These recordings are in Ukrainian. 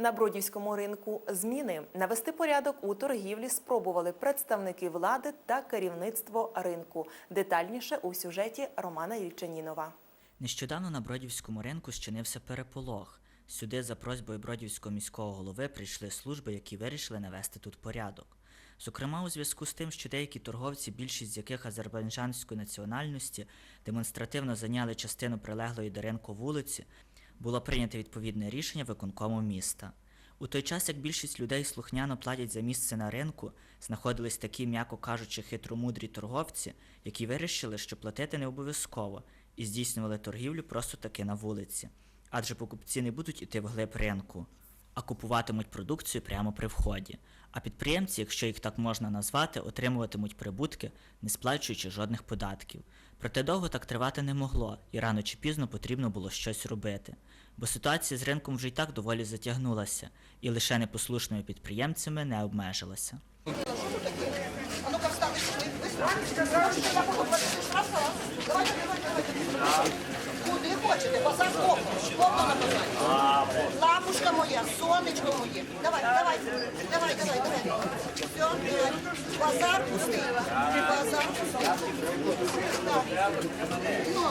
На Бродівському ринку зміни навести порядок у торгівлі спробували представники влади та керівництво ринку. Детальніше у сюжеті Романа Ільчанінова. Нещодавно на Бродівському ринку щинився переполох. Сюди за просьбою Бродівського міського голови прийшли служби, які вирішили навести тут порядок. Зокрема, у зв'язку з тим, що деякі торговці, більшість з яких азербайджанської національності, демонстративно зайняли частину прилеглої до ринку вулиці, було прийнято відповідне рішення виконкому міста. У той час, як більшість людей слухняно платять за місце на ринку, знаходились такі, м'яко кажучи, хитромудрі торговці, які вирішили, що платити не обов'язково, і здійснювали торгівлю просто таки на вулиці. Адже покупці не будуть іти вглиб ринку, а купуватимуть продукцію прямо при вході. А підприємці, якщо їх так можна назвати, отримуватимуть прибутки, не сплачуючи жодних податків. Проте довго так тривати не могло, і рано чи пізно потрібно було щось робити. Бо ситуація з ринком вже й так доволі затягнулася, і лише непослушними підприємцями не обмежилася. Куди хочете? Базар повно. Повно на базарі. Моя, сонечко моє. Давай, давай, давай, давай, давай. Все, давай. Базар пустий. Базар пустий. Так. Ну,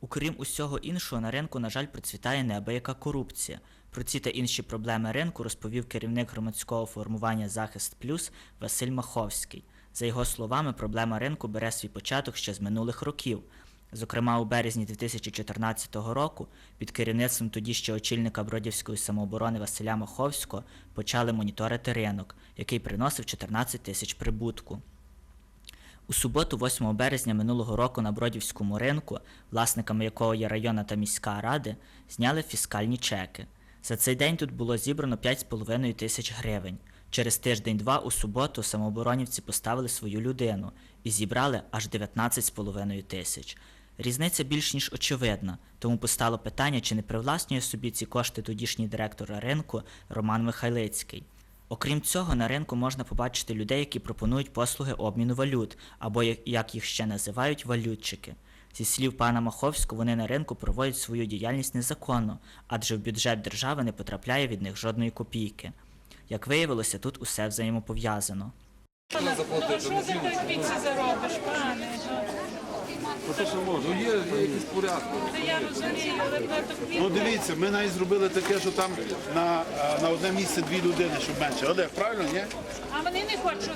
Окрім усього іншого, на ринку, на жаль, процвітає неабияка корупція. Про ці та інші проблеми ринку розповів керівник громадського формування Захист Плюс Василь Маховський. За його словами, проблема ринку бере свій початок ще з минулих років. Зокрема, у березні 2014 року під керівництвом тоді ще очільника Бродівської самооборони Василя Маховського почали моніторити ринок, який приносив 14 тисяч прибутку. У суботу, 8 березня минулого року на Бродівському ринку, власниками якого є районна та міська ради, зняли фіскальні чеки. За цей день тут було зібрано 5,5 тисяч гривень. Через тиждень-два у суботу самооборонівці поставили свою людину і зібрали аж 19,5 тисяч. Різниця більш ніж очевидна, тому постало питання, чи не привласнює собі ці кошти тодішній директор ринку Роман Михайлицький. Окрім цього, на ринку можна побачити людей, які пропонують послуги обміну валют, або як- їх ще називають, валютчики. Зі слів пана Маховського, вони на ринку проводять свою діяльність незаконно, адже в бюджет держави не потрапляє від них жодної копійки. Як виявилося, тут усе взаємопов'язано. Що ти заробиш, пане? Ну є, є якісь порядки. Та я розумію, Ну дивіться, ми навіть зробили таке, що там на, е, на одне місце дві людини, щоб менше. Олег, правильно, ні? А вони не хочуть.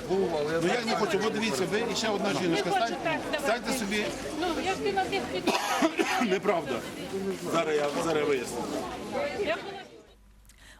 Ну як не хочу, от дивіться, ви і ще одна жіночка. Стань, так давати. станьте собі, Ну, як ти на тих під... неправда. Зараз я зараз виясню. Я була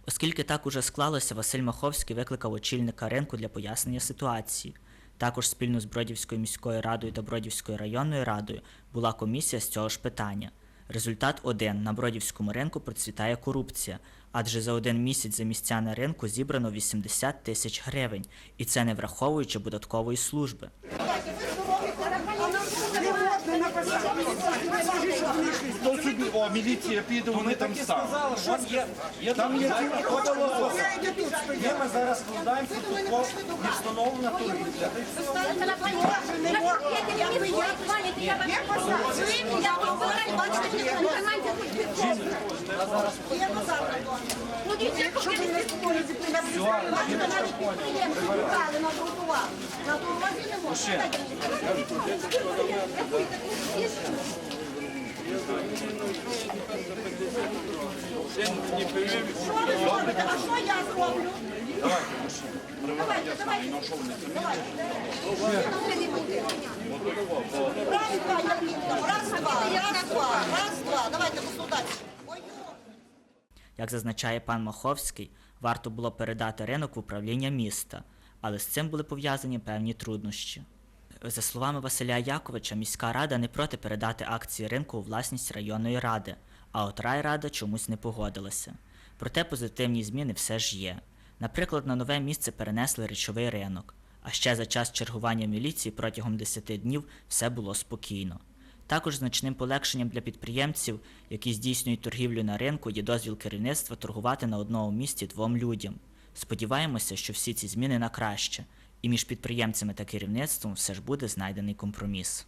Оскільки так уже склалося, Василь Маховський викликав очільника ринку для пояснення ситуації. Також спільно з Бродівською міською радою та Бродівською районною радою була комісія з цього ж питання. Результат один: на Бродівському ринку процвітає корупція, адже за один місяць за місця на ринку зібрано 80 тисяч гривень, і це не враховуючи податкової служби. Хто собі, о, міліція піде, вони там є там є Є, ми зараз складаємо протокол і встановлена торгівля. Ну, ви не на тротуар. На дорозі не можна. Що ви зробите? А що я зроблю? Давайте, давайте. Раз, два, я піду. Раз, два, раз, два, раз, два. Давайте по Як зазначає пан Маховський, варто було передати ринок в управління міста, але з цим були пов'язані певні труднощі. За словами Василя Яковича, міська рада не проти передати акції ринку у власність районної ради, а от райрада чомусь не погодилася. Проте позитивні зміни все ж є. Наприклад, на нове місце перенесли речовий ринок, а ще за час чергування міліції протягом 10 днів все було спокійно. Також значним полегшенням для підприємців, які здійснюють торгівлю на ринку, є дозвіл керівництва торгувати на одному місці двом людям. Сподіваємося, що всі ці зміни на краще, і між підприємцями та керівництвом все ж буде знайдений компроміс.